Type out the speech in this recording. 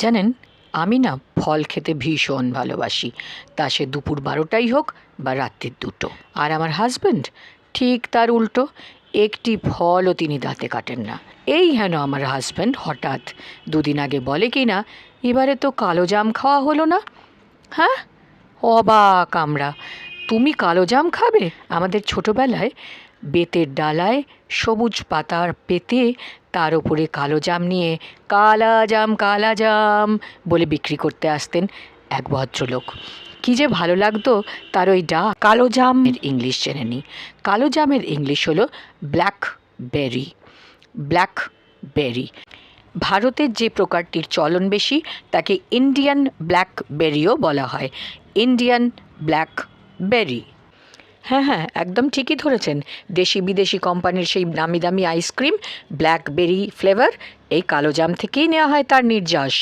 জানেন, আমি না ফল খেতে ভীষণ ভালোবাসি। তা সে দুপুর বারোটাই হোক বা রাত্রির দুটো। আর আমার হাজব্যান্ড ঠিক তার উল্টো, একটি ফলও তিনি দাঁতে কাটেন না। এই হেন আমার হাজব্যান্ড হঠাৎ দুদিন আগে বলে কি না, এবারে তো কালো জাম খাওয়া হলো না? হ্যাঁ? অবাক আমরা। তুমি কালো জাম খাবে? আমাদের ছোটবেলায় বেতের ডালায় সবুজ পাতার পেতে তার উপরে কালো জাম নিয়ে কালা জাম কালা জাম বলে বিক্রি করতে আসতেন এক ভদ্রলোক। কী যে ভালো লাগতো তার ওই ডা কালো জামের ইংলিশ জেনে নিই কালো জামের ইংলিশ হলো ব্ল্যাক বেরি ব্ল্যাক বেরি ভারতের যে প্রকারটির চলন বেশি তাকে ইন্ডিয়ান ব্ল্যাক বেরিও বলা হয়। Indian black berry. হ্যাঁ হ্যাঁ একদম ঠিকই ধরেছেন। দেশি বিদেশি কোম্পানির সেই নামি দামি আইসক্রিম ব্ল্যাকবেরি ফ্লেভার এই কালো জাম থেকেই নেওয়া হয় তার নির্যাস।